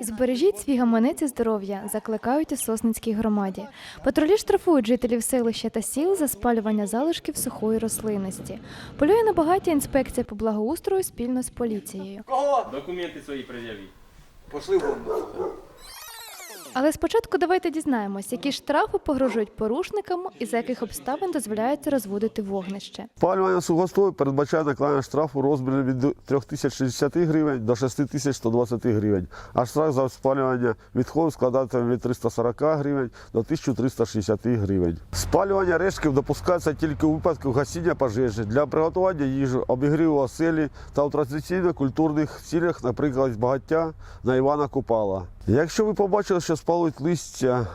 Збережіть свій гаманець і здоров'я, закликають у Сосницькій громаді. Патрулі штрафують жителів селища та сіл за спалювання залишків сухої рослинності. Полює на багаті інспекція по благоустрою спільно з поліцією. Кого? Документи свої пред'явіть. Пошли вон. Але спочатку давайте дізнаємось, які штрафи погрожують порушникам і за яких обставин дозволяється розводити вогнище. Спалювання сухостою передбачає накладення штрафу розмірі від 3060 гривень до 6120 гривень, а штраф за спалювання відходів складатиме від 340 гривень до 1360 гривень. Спалювання рештків допускається тільки у випадку гасіння пожежі для приготування їжі, обігріву оселі та у традиційно-культурних цілях, наприклад, багаття на Івана Купала. Якщо ви побачили, що спалюють листя,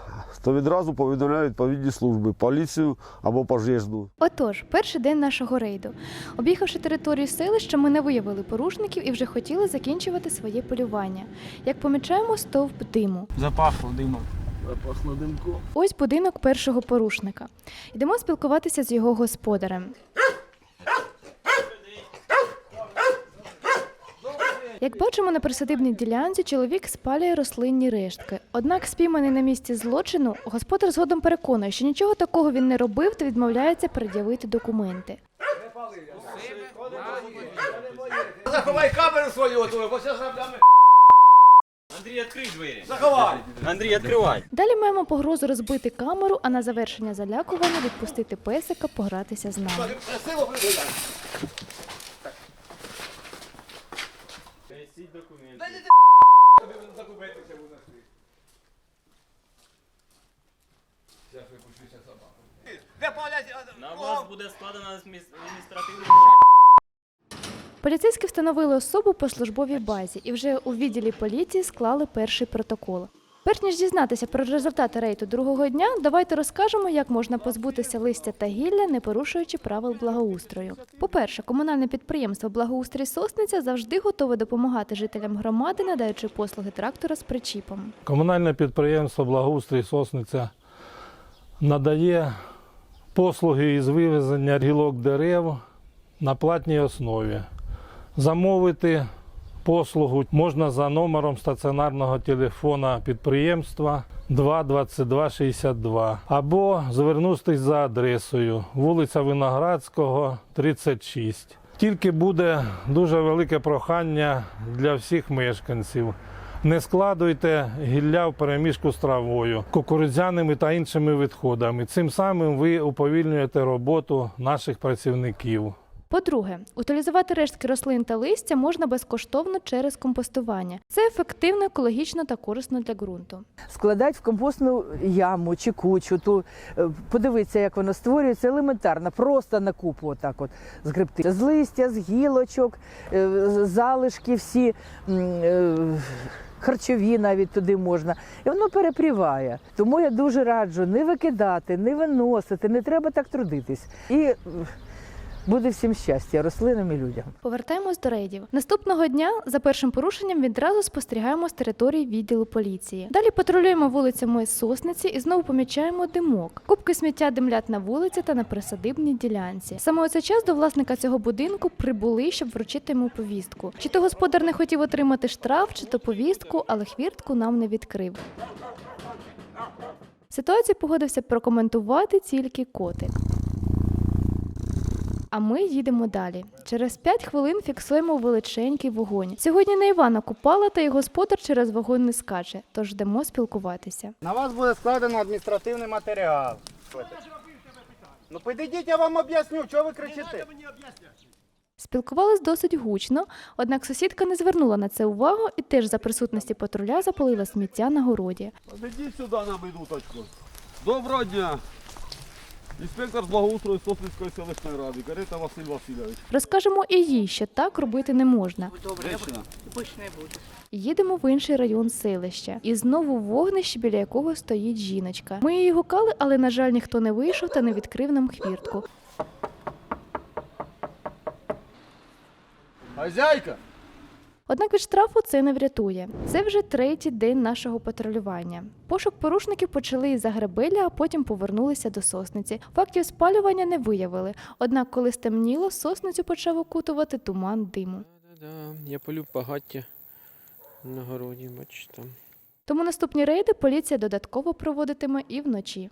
то відразу повідомляють відповідні служби, поліцію або пожежну. Отож, перший день нашого рейду. Об'їхавши територію селища, ми не виявили порушників і вже хотіли закінчувати своє полювання. Як помічаємо, стовп диму. Запахло димом. Запахло димко. Ось будинок першого порушника. Йдемо спілкуватися з його господарем. Як бачимо, на присадибній ділянці чоловік спалює рослинні рештки. Однак, спійманий на місці злочину, господар згодом переконує, що нічого такого він не робив та відмовляється пред'явити документи. Заховай камеру свою, оту, бо зараз граблями. Андрій, відкрий двері. Заховай. Андрій, відкривай. Далі маємо погрозу розбити камеру, а на завершення залякування відпустити песика погратися з нами. Красиво виглядає. Несіть документи. Тобі закупитися буде. Зараз випущуся собаку. Де полять? На вас буде складено адміністративний Поліцейські встановили особу по службовій базі і вже у відділі поліції склали перший протокол. Перш ніж дізнатися про результати рейду другого дня, давайте розкажемо, як можна позбутися листя та гілля, не порушуючи правил благоустрою. По-перше, комунальне підприємство Благоустрій Сосниця завжди готове допомагати жителям громади, надаючи послуги трактора з причіпом. Комунальне підприємство Благоустрій Сосниця надає послуги із вивезення гілок дерев на платній основі. Замовити послугу можна за номером стаціонарного телефона підприємства 22262 або звернутися за адресою вулиця Виноградського, 36. Тільки буде дуже велике прохання для всіх мешканців. Не складуйте гілля в переміжку з травою, кукурудзяними та іншими відходами. Цим самим ви уповільнюєте роботу наших працівників. По-друге, утилізувати рештки рослин та листя можна безкоштовно через компостування. Це ефективно, екологічно та корисно для ґрунту. складати в компостну яму чи кучу. То е, подивитися, як воно створюється елементарно, просто на купу отак от згребти. З листя, з гілочок, е, залишки всі. е, Харчові навіть туди можна, і воно перепріває. Тому я дуже раджу не викидати, не виносити, не треба так трудитись. І буде всім щастя, рослинам і людям. Повертаємось до рейдів. Наступного дня за першим порушенням відразу спостерігаємо з території відділу поліції. Далі патрулюємо вулицями Сосниці і знову помічаємо димок. Кубки сміття димлять на вулиці та на присадибній ділянці. Саме у цей час до власника цього будинку прибули, щоб вручити йому повістку. Чи то господар не хотів отримати штраф, чи то повістку, але хвіртку нам не відкрив. Ситуацію погодився прокоментувати тільки котик. А ми їдемо далі. Через 5 хвилин фіксуємо величенький вогонь. Сьогодні не Івана Купала та й господар через вогонь не скаче, тож йдемо спілкуватися. На вас буде складено адміністративний матеріал. Ну підійдіть, я вам об'ясню, чого ви кричите. Спілкувались досить гучно, однак сусідка не звернула на це увагу і теж за присутності патруля запалила сміття на городі. Підіть сюди на минуточку. Доброго дня. Інспектор з благоустрою Сосницької селищної ради, Карета Василь Васильович. Розкажемо і їй, що так робити не можна. Женщина. Їдемо в інший район селища, і знову вогнище, біля якого стоїть жіночка. Ми її гукали, але на жаль, ніхто не вийшов та не відкрив нам хвіртку. Хазяйка. Однак від штрафу це не врятує. Це вже третій день нашого патрулювання. Пошук порушників почали із Загребеля, а потім повернулися до сосниці. Фактів спалювання не виявили. Однак, коли стемніло, сосницю почав окутувати туман диму. Я полюб багаття. на городі, бачиш там. Тому наступні рейди поліція додатково проводитиме і вночі.